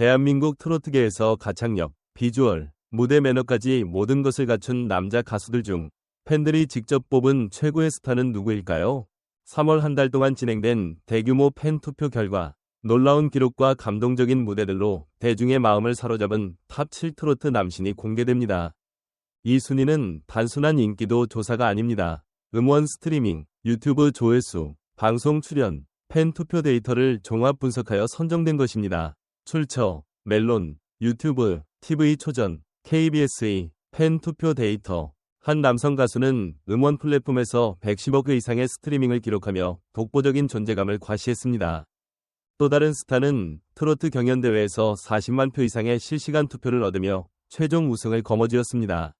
대한민국 트로트계에서 가창력, 비주얼, 무대 매너까지 모든 것을 갖춘 남자 가수들 중 팬들이 직접 뽑은 최고의 스타는 누구일까요? 3월 한 달 동안 진행된 대규모 팬 투표 결과 놀라운 기록과 감동적인 무대들로 대중의 마음을 사로잡은 탑7 트로트 남신이 공개됩니다. 이 순위는 단순한 인기도 조사가 아닙니다. 음원 스트리밍, 유튜브 조회수, 방송 출연, 팬 투표 데이터를 종합 분석하여 선정된 것입니다. 출처, 멜론, 유튜브, TV 초전, KBS의 팬 투표 데이터. 한 남성 가수는 음원 플랫폼에서 110억 회 이상의 스트리밍을 기록하며 독보적인 존재감을 과시했습니다. 또 다른 스타는 트로트 경연대회에서 40만 표 이상의 실시간 투표를 얻으며 최종 우승을 거머쥐었습니다.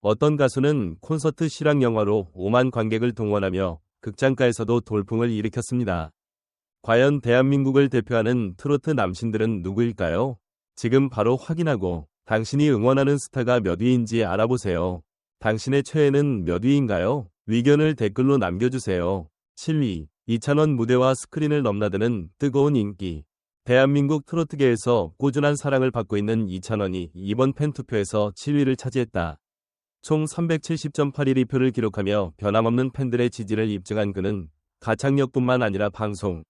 어떤 가수는 콘서트 실황 영화로 5만 관객을 동원하며 극장가에서도 돌풍을 일으켰습니다. 과연 대한민국을 대표하는 트로트 남신들은 누구일까요? 지금 바로 확인하고 당신이 응원하는 스타가 몇 위인지 알아보세요. 당신의 최애는 몇 위인가요? 의견을 댓글로 남겨주세요. 7위, 이찬원 무대와 스크린을 넘나드는 뜨거운 인기. 대한민국 트로트계에서 꾸준한 사랑을 받고 있는 이찬원이 이번 팬투표에서 7위를 차지했다. 총 370.81위 표를 기록하며 변함없는 팬들의 지지를 입증한 그는 가창력뿐만 아니라 방송,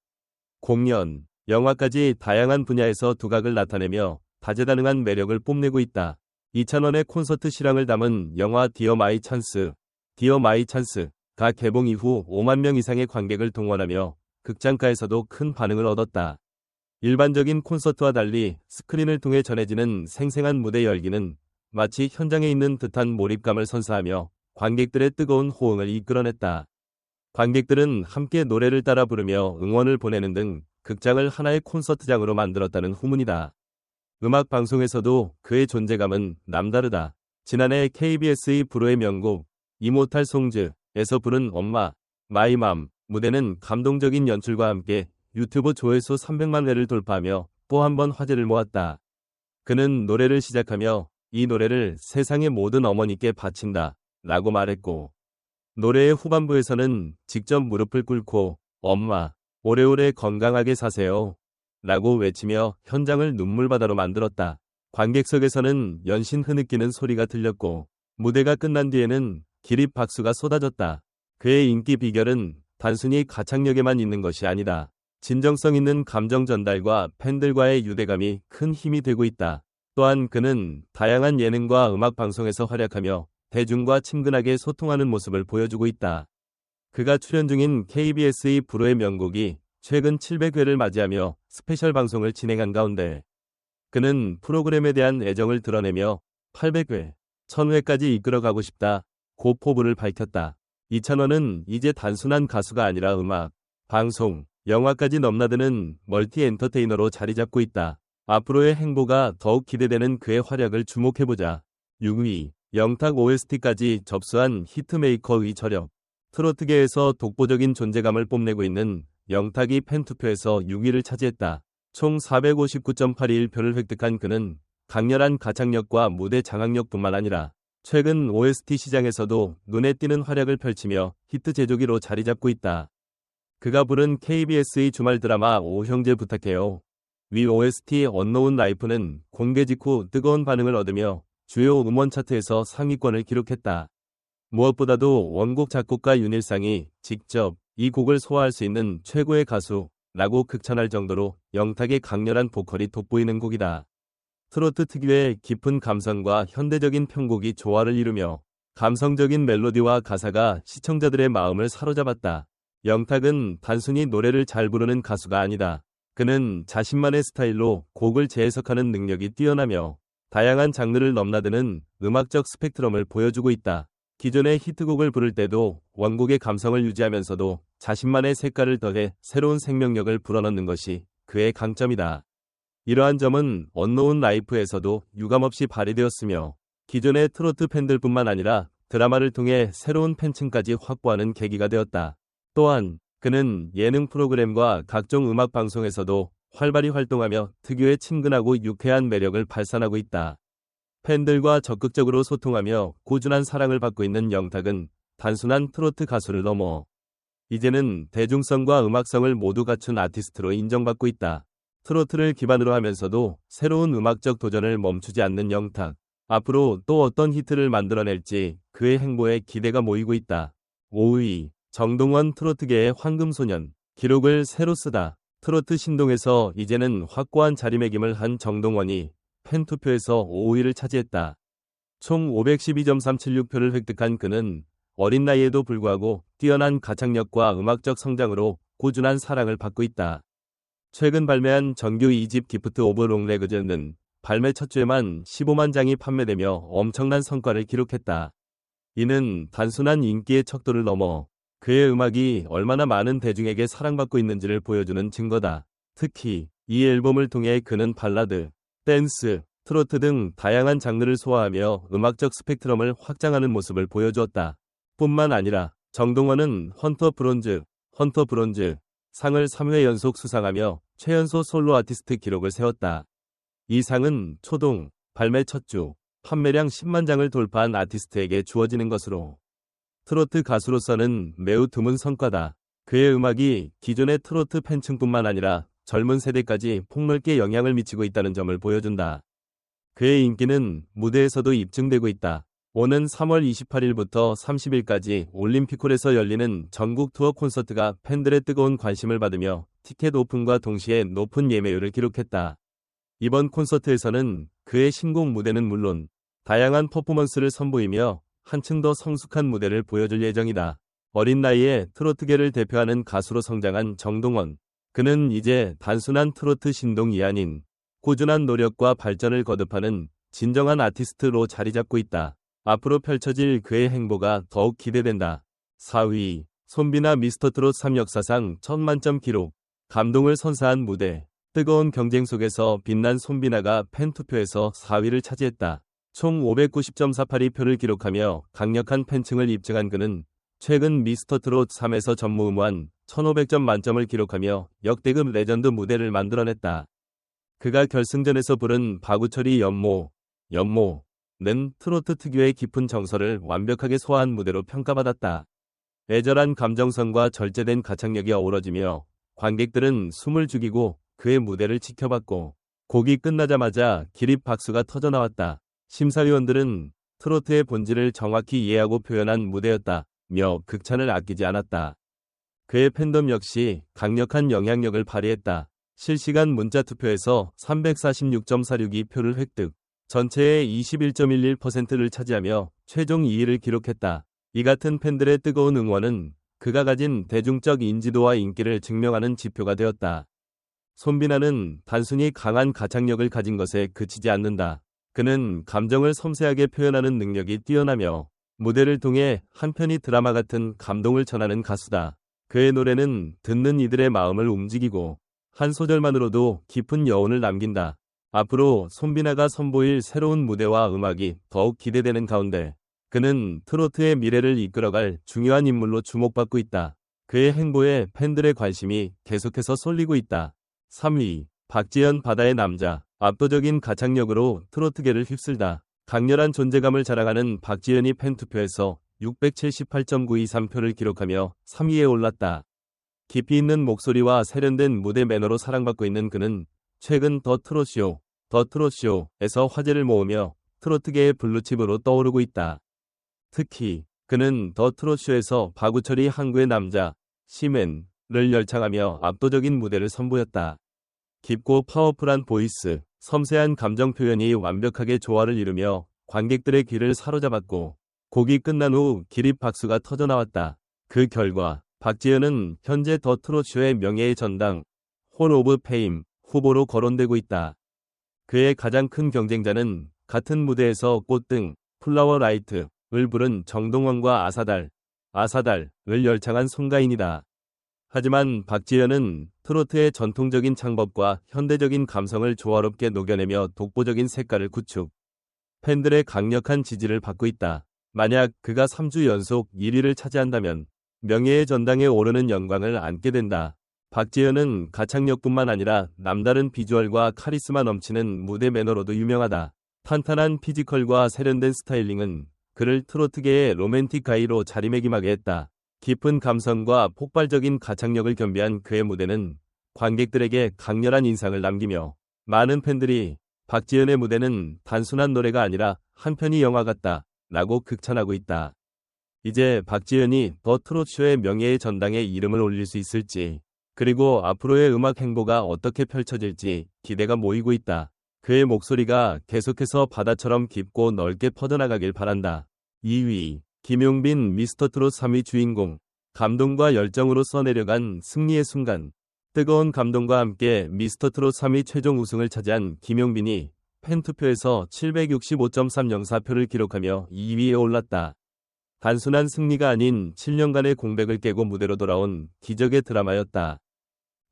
공연, 영화까지 다양한 분야에서 두각을 나타내며 다재다능한 매력을 뽐내고 있다. 이찬원의 콘서트 실황을 담은 영화 디어 마이 찬스, 디어 마이 찬스가 개봉 이후 5만 명 이상의 관객을 동원하며 극장가에서도 큰 반응을 얻었다. 일반적인 콘서트와 달리 스크린을 통해 전해지는 생생한 무대 열기는 마치 현장에 있는 듯한 몰입감을 선사하며 관객들의 뜨거운 호응을 이끌어냈다. 관객들은 함께 노래를 따라 부르며 응원을 보내는 등 극장을 하나의 콘서트장으로 만들었다는 후문이다. 음악 방송에서도 그의 존재감은 남다르다. 지난해 KBS의 불후의 명곡 이모탈 송즈에서 부른 엄마 마이맘 무대는 감동적인 연출과 함께 유튜브 조회수 300만 회를 돌파하며 또 한 번 화제를 모았다. 그는 노래를 시작하며 이 노래를 세상의 모든 어머니께 바친다 라고 말했고 노래의 후반부에서는 직접 무릎을 꿇고 엄마 오래오래 건강하게 사세요 라고 외치며 현장을 눈물바다로 만들었다. 관객석에서는 연신 흐느끼는 소리가 들렸고 무대가 끝난 뒤에는 기립 박수가 쏟아졌다. 그의 인기 비결은 단순히 가창력에만 있는 것이 아니다. 진정성 있는 감정 전달과 팬들과의 유대감이 큰 힘이 되고 있다. 또한 그는 다양한 예능과 음악 방송에서 활약하며 대중과 친근하게 소통하는 모습을 보여주고 있다. 그가 출연 중인 KBS의 불후의 명곡이 최근 700회를 맞이하며 스페셜 방송을 진행한 가운데 그는 프로그램에 대한 애정을 드러내며 800회, 1000회까지 이끌어가고 싶다. 고 포부를 밝혔다. 이찬원은 이제 단순한 가수가 아니라 음악, 방송, 영화까지 넘나드는 멀티 엔터테이너로 자리 잡고 있다. 앞으로의 행보가 더욱 기대되는 그의 활약을 주목해보자. 6위, 영탁 OST까지 접수한 히트메이커의 저력. 트로트계에서 독보적인 존재감을 뽐내고 있는 영탁이 팬투표에서 6위를 차지했다. 총 459.81표를 획득한 그는 강렬한 가창력과 무대 장악력뿐만 아니라 최근 OST 시장에서도 눈에 띄는 활약을 펼치며 히트 제조기로 자리 잡고 있다. 그가 부른 KBS의 주말 드라마 오형제 부탁해요. 위 OST 언노운 라이프는 공개 직후 뜨거운 반응을 얻으며 주요 음원 차트에서 상위권을 기록했다. 무엇보다도 원곡 작곡가 윤일상이 직접 이 곡을 소화할 수 있는 최고의 가수라고 극찬할 정도로 영탁의 강렬한 보컬이 돋보이는 곡이다. 트로트 특유의 깊은 감성과 현대적인 편곡이 조화를 이루며 감성적인 멜로디와 가사가 시청자들의 마음을 사로잡았다. 영탁은 단순히 노래를 잘 부르는 가수가 아니다. 그는 자신만의 스타일로 곡을 재해석하는 능력이 뛰어나며 다양한 장르를 넘나드는 음악적 스펙트럼을 보여주고 있다. 기존의 히트곡을 부를 때도 원곡의 감성을 유지하면서도 자신만의 색깔을 더해 새로운 생명력을 불어넣는 것이 그의 강점이다. 이러한 점은 언노운 라이프에서도 유감없이 발휘되었으며 기존의 트로트 팬들뿐만 아니라 드라마를 통해 새로운 팬층까지 확보하는 계기가 되었다. 또한 그는 예능 프로그램과 각종 음악 방송에서도 활발히 활동하며 특유의 친근하고 유쾌한 매력을 발산하고 있다. 팬들과 적극적으로 소통하며 꾸준한 사랑을 받고 있는 영탁은 단순한 트로트 가수를 넘어 이제는 대중성과 음악성을 모두 갖춘 아티스트로 인정받고 있다. 트로트를 기반으로 하면서도 새로운 음악적 도전을 멈추지 않는 영탁. 앞으로 또 어떤 히트를 만들어낼지 그의 행보에 기대가 모이고 있다. 5위 정동원 트로트계의 황금소년 기록을 새로 쓰다. 트로트 신동에서 이제는 확고한 자리매김을 한 정동원이 팬투표에서 5위를 차지했다. 총 512.376표를 획득한 그는 어린 나이에도 불구하고 뛰어난 가창력과 음악적 성장으로 꾸준한 사랑을 받고 있다. 최근 발매한 정규 2집 기프트 오브 롱레그즈는 발매 첫 주에만 15만 장이 판매되며 엄청난 성과를 기록했다. 이는 단순한 인기의 척도를 넘어 그의 음악이 얼마나 많은 대중에게 사랑받고 있는지를 보여주는 증거다. 특히 이 앨범을 통해 그는 발라드, 댄스, 트로트 등 다양한 장르를 소화하며 음악적 스펙트럼을 확장하는 모습을 보여주었다. 뿐만 아니라 정동원은 헌터 브론즈, 헌터 브론즈 상을 3회 연속 수상하며 최연소 솔로 아티스트 기록을 세웠다. 이 상은 초동, 발매 첫 주, 판매량 10만 장을 돌파한 아티스트에게 주어지는 것으로 트로트 가수로서는 매우 드문 성과다. 그의 음악이 기존의 트로트 팬층뿐만 아니라 젊은 세대까지 폭넓게 영향을 미치고 있다는 점을 보여준다. 그의 인기는 무대에서도 입증되고 있다. 오는 3월 28일부터 30일까지 올림픽홀에서 열리는 전국 투어 콘서트가 팬들의 뜨거운 관심을 받으며 티켓 오픈과 동시에 높은 예매율을 기록했다. 이번 콘서트에서는 그의 신곡 무대는 물론 다양한 퍼포먼스를 선보이며 한층 더 성숙한 무대를 보여줄 예정이다. 어린 나이에 트로트계를 대표하는 가수로 성장한 정동원. 그는 이제 단순한 트로트 신동이 아닌 꾸준한 노력과 발전을 거듭하는 진정한 아티스트로 자리 잡고 있다. 앞으로 펼쳐질 그의 행보가 더욱 기대된다. 4위 손비나 미스터트롯 3 역사상 천만점 기록 감동을 선사한 무대 뜨거운 경쟁 속에서 빛난 손비나가 팬투표에서 4위를 차지했다. 총 590.48위 표를 기록하며 강력한 팬층을 입증한 그는 최근 미스터트롯 3에서 전무후무한 1500점 만점을 기록하며 역대급 레전드 무대를 만들어냈다. 그가 결승전에서 부른 바구철이 연모, 연모는 트로트 특유의 깊은 정서를 완벽하게 소화한 무대로 평가받았다. 애절한 감정선과 절제된 가창력이 어우러지며 관객들은 숨을 죽이고 그의 무대를 지켜봤고 곡이 끝나자마자 기립 박수가 터져나왔다. 심사위원들은 트로트의 본질을 정확히 이해하고 표현한 무대였다며 극찬을 아끼지 않았다. 그의 팬덤 역시 강력한 영향력을 발휘했다. 실시간 문자 투표에서 346.46이 표를 획득, 전체의 21.11%를 차지하며 최종 2위를 기록했다. 이 같은 팬들의 뜨거운 응원은 그가 가진 대중적 인지도와 인기를 증명하는 지표가 되었다. 손비나는 단순히 강한 가창력을 가진 것에 그치지 않는다. 그는 감정을 섬세하게 표현하는 능력이 뛰어나며 무대를 통해 한편이 드라마 같은 감동을 전하는 가수다. 그의 노래는 듣는 이들의 마음을 움직이고 한 소절만으로도 깊은 여운을 남긴다. 앞으로 손비나가 선보일 새로운 무대와 음악이 더욱 기대되는 가운데 그는 트로트의 미래를 이끌어갈 중요한 인물로 주목받고 있다. 그의 행보에 팬들의 관심이 계속해서 쏠리고 있다. 3위 박지현 바다의 남자 압도적인 가창력으로 트로트계를 휩쓸다. 강렬한 존재감을 자랑하는 박지현이 팬투표에서 678.923표를 기록하며 3위에 올랐다. 깊이 있는 목소리와 세련된 무대 매너로 사랑받고 있는 그는 최근 더 트롯쇼, 더 트롯쇼에서 화제를 모으며 트로트계의 블루칩으로 떠오르고 있다. 특히 그는 더 트롯쇼에서 바구철이 항구의 남자, 시맨을 열창하며 압도적인 무대를 선보였다. 깊고 파워풀한 보이스, 섬세한 감정 표현이 완벽하게 조화를 이루며 관객들의 귀를 사로잡았고 곡이 끝난 후 기립 박수가 터져나왔다. 그 결과 박지현은 현재 더 트롯쇼의 명예의 전당 홀 오브 페임 후보로 거론되고 있다. 그의 가장 큰 경쟁자는 같은 무대에서 꽃등 플라워 라이트를 부른 정동원과 아사달, 아사달을 열창한 송가인이다. 하지만 박지현은 트로트의 전통적인 창법과 현대적인 감성을 조화롭게 녹여내며 독보적인 색깔을 구축. 팬들의 강력한 지지를 받고 있다. 만약 그가 3주 연속 1위를 차지한다면 명예의 전당에 오르는 영광을 안게 된다. 박지현은 가창력뿐만 아니라 남다른 비주얼과 카리스마 넘치는 무대 매너로도 유명하다. 탄탄한 피지컬과 세련된 스타일링은 그를 트로트계의 로맨틱 가이로 자리매김하게 했다. 깊은 감성과 폭발적인 가창력을 겸비한 그의 무대는 관객들에게 강렬한 인상을 남기며 많은 팬들이 박지현의 무대는 단순한 노래가 아니라 한편의 영화 같다 라고 극찬하고 있다. 이제 박지현이 더 트롯쇼의 명예의 전당에 이름을 올릴 수 있을지 그리고 앞으로의 음악 행보가 어떻게 펼쳐질지 기대가 모이고 있다. 그의 목소리가 계속해서 바다처럼 깊고 넓게 퍼져나가길 바란다. 2위 김용빈 미스터트롯 3위 주인공 감동과 열정으로 써내려간 승리의 순간 뜨거운 감동과 함께 미스터트롯 3위 최종 우승을 차지한 김용빈이 팬투표에서 765.304표를 기록하며 2위에 올랐다. 단순한 승리가 아닌 7년간의 공백을 깨고 무대로 돌아온 기적의 드라마였다.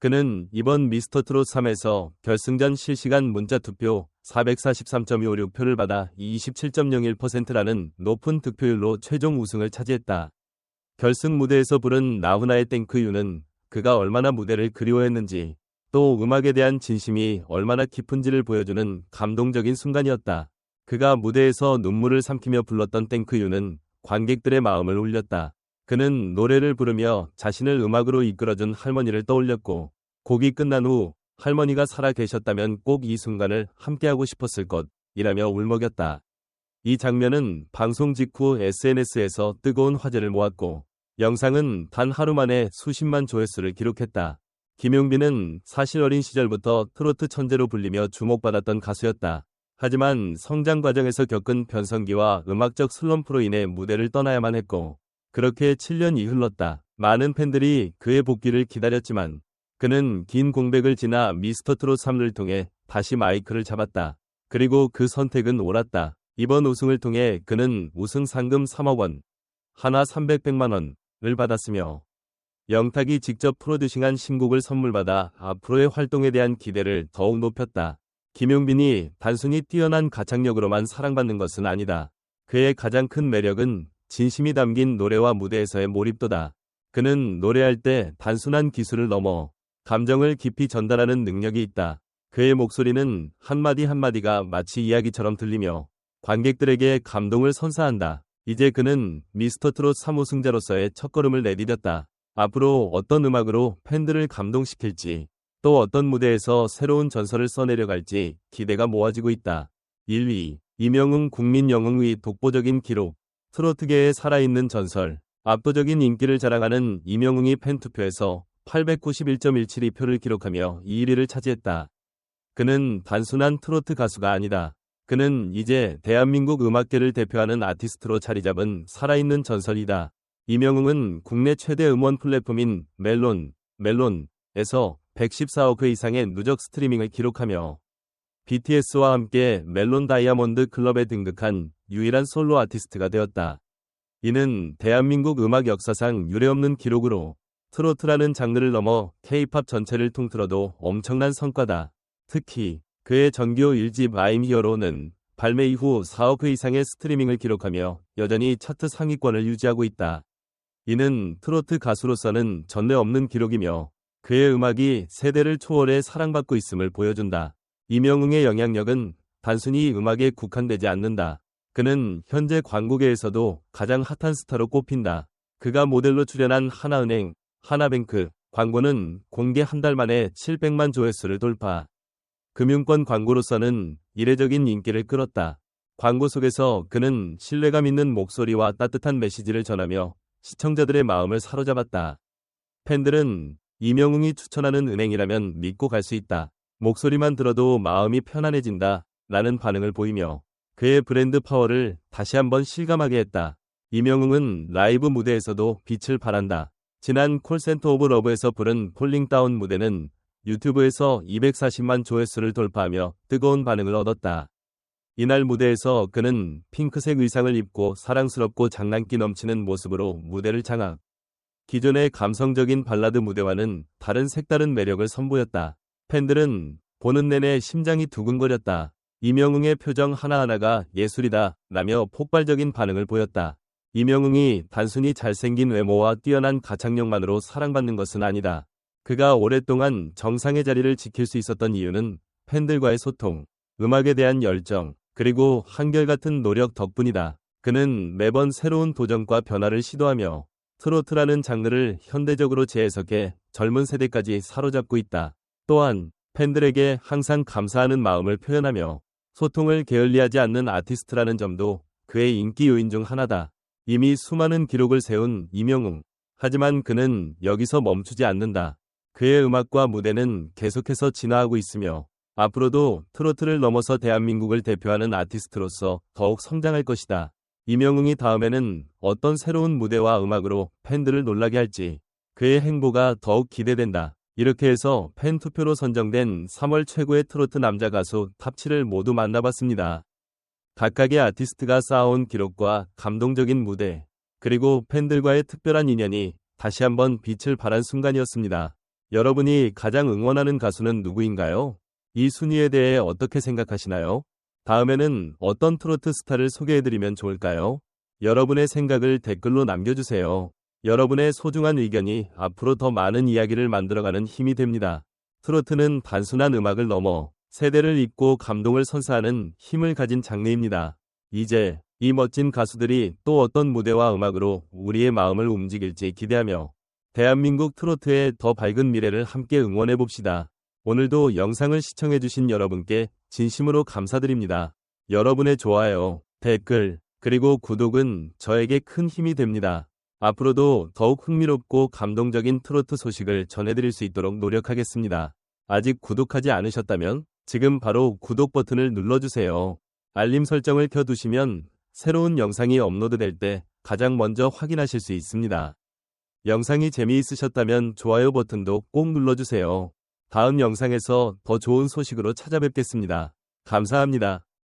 그는 이번 미스터 트롯 3에서 결승전 실시간 문자 투표 443.256표를 받아 27.01%라는 높은 득표율로 최종 우승을 차지했다. 결승 무대에서 부른 나훈아의 땡크유는 그가 얼마나 무대를 그리워했는지 또 음악에 대한 진심이 얼마나 깊은지를 보여주는 감동적인 순간이었다. 그가 무대에서 눈물을 삼키며 불렀던 땡크유는 관객들의 마음을 울렸다. 그는 노래를 부르며 자신을 음악으로 이끌어준 할머니를 떠올렸고 곡이 끝난 후 할머니가 살아 계셨다면 꼭 이 순간을 함께하고 싶었을 것이라며 울먹였다. 이 장면은 방송 직후 SNS에서 뜨거운 화제를 모았고 영상은 단 하루 만에 수십만 조회수를 기록했다. 김용빈은 사실 어린 시절부터 트로트 천재로 불리며 주목받았던 가수였다. 하지만 성장 과정에서 겪은 변성기와 음악적 슬럼프로 인해 무대를 떠나야만 했고 그렇게 7년이 흘렀다. 많은 팬들이 그의 복귀를 기다렸지만 그는 긴 공백을 지나 미스터트롯 3를 통해 다시 마이크를 잡았다. 그리고 그 선택은 옳았다. 이번 우승을 통해 그는 우승 상금 3억 원, 하나 300백만 원을 받았으며 영탁이 직접 프로듀싱한 신곡을 선물받아 앞으로의 활동에 대한 기대를 더욱 높였다. 김용빈이 단순히 뛰어난 가창력으로만 사랑받는 것은 아니다. 그의 가장 큰 매력은 진심이 담긴 노래와 무대에서의 몰입도다. 그는 노래할 때 단순한 기술을 넘어 감정을 깊이 전달하는 능력이 있다. 그의 목소리는 한마디 한마디가 마치 이야기처럼 들리며 관객들에게 감동을 선사한다. 이제 그는 미스터 트롯 3호승자로서의 첫걸음을 내디뎠다. 앞으로 어떤 음악으로 팬들을 감동시킬지 또 어떤 무대에서 새로운 전설을 써내려갈지 기대가 모아지고 있다. 1위 이명웅 국민영웅의 독보적인 기록 트로트계에 살아있는 전설 압도적인 인기를 자랑하는 이명웅이 팬투표에서 891.172표를 기록하며 2위를 차지했다. 그는 단순한 트로트 가수가 아니다. 그는 이제 대한민국 음악계를 대표하는 아티스트로 자리 잡은 살아있는 전설이다. 이명웅은 국내 최대 음원 플랫폼인 멜론, 멜론에서 114억 회 이상의 누적 스트리밍을 기록하며 BTS와 함께 멜론 다이아몬드 클럽에 등극한 유일한 솔로 아티스트가 되었다. 이는 대한민국 음악 역사상 유례없는 기록으로 트로트라는 장르를 넘어 K-팝 전체를 통틀어도 엄청난 성과다. 특히 그의 정규 1집 I'm Hero는 발매 이후 4억 회 이상의 스트리밍을 기록하며 여전히 차트 상위권을 유지하고 있다. 이는 트로트 가수로서는 전례 없는 기록이며 그의 음악이 세대를 초월해 사랑받고 있음을 보여준다. 이명웅의 영향력은 단순히 음악에 국한되지 않는다. 그는 현재 광고계에서도 가장 핫한 스타로 꼽힌다. 그가 모델로 출연한 하나은행, 하나뱅크 광고는 공개 한 달 만에 700만 조회수를 돌파. 금융권 광고로서는 이례적인 인기를 끌었다. 광고 속에서 그는 신뢰감 있는 목소리와 따뜻한 메시지를 전하며 시청자들의 마음을 사로잡았다. 팬들은 이명웅이 추천하는 은행이라면 믿고 갈 수 있다. 목소리만 들어도 마음이 편안해진다. 라는 반응을 보이며 그의 브랜드 파워를 다시 한번 실감하게 했다. 이명웅은 라이브 무대에서도 빛을 발한다. 지난 콜센터 오브 러브에서 부른 폴링다운 무대는 유튜브에서 240만 조회수를 돌파하며 뜨거운 반응을 얻었다. 이날 무대에서 그는 핑크색 의상을 입고 사랑스럽고 장난기 넘치는 모습으로 무대를 장악. 기존의 감성적인 발라드 무대와는 다른 색다른 매력을 선보였다. 팬들은 보는 내내 심장이 두근거렸다. 이명웅의 표정 하나하나가 예술이다 라며 폭발적인 반응을 보였다. 이명웅이 단순히 잘생긴 외모와 뛰어난 가창력만으로 사랑받는 것은 아니다. 그가 오랫동안 정상의 자리를 지킬 수 있었던 이유는 팬들과의 소통, 음악에 대한 열정, 그리고 한결같은 노력 덕분이다. 그는 매번 새로운 도전과 변화를 시도하며 트로트라는 장르를 현대적으로 재해석해 젊은 세대까지 사로잡고 있다. 또한 팬들에게 항상 감사하는 마음을 표현하며 소통을 게을리하지 않는 아티스트라는 점도 그의 인기 요인 중 하나다. 이미 수많은 기록을 세운 이명웅. 하지만 그는 여기서 멈추지 않는다. 그의 음악과 무대는 계속해서 진화하고 있으며 앞으로도 트로트를 넘어서 대한민국을 대표하는 아티스트로서 더욱 성장할 것이다. 이명웅이 다음에는 어떤 새로운 무대와 음악으로 팬들을 놀라게 할지 그의 행보가 더욱 기대된다. 이렇게 해서 팬 투표로 선정된 3월 최고의 트로트 남자 가수 탑7을 모두 만나봤습니다. 각각의 아티스트가 쌓아온 기록과 감동적인 무대, 그리고 팬들과의 특별한 인연이 다시 한번 빛을 발한 순간이었습니다. 여러분이 가장 응원하는 가수는 누구인가요? 이 순위에 대해 어떻게 생각하시나요? 다음에는 어떤 트로트 스타를 소개해드리면 좋을까요? 여러분의 생각을 댓글로 남겨주세요. 여러분의 소중한 의견이 앞으로 더 많은 이야기를 만들어가는 힘이 됩니다. 트로트는 단순한 음악을 넘어 세대를 잇고 감동을 선사하는 힘을 가진 장르입니다. 이제 이 멋진 가수들이 또 어떤 무대와 음악으로 우리의 마음을 움직일지 기대하며 대한민국 트로트의 더 밝은 미래를 함께 응원해 봅시다. 오늘도 영상을 시청해주신 여러분께 진심으로 감사드립니다. 여러분의 좋아요, 댓글, 그리고 구독은 저에게 큰 힘이 됩니다. 앞으로도 더욱 흥미롭고 감동적인 트로트 소식을 전해드릴 수 있도록 노력하겠습니다. 아직 구독하지 않으셨다면 지금 바로 구독 버튼을 눌러주세요. 알림 설정을 켜두시면 새로운 영상이 업로드될 때 가장 먼저 확인하실 수 있습니다. 영상이 재미있으셨다면 좋아요 버튼도 꼭 눌러주세요. 다음 영상에서 더 좋은 소식으로 찾아뵙겠습니다. 감사합니다.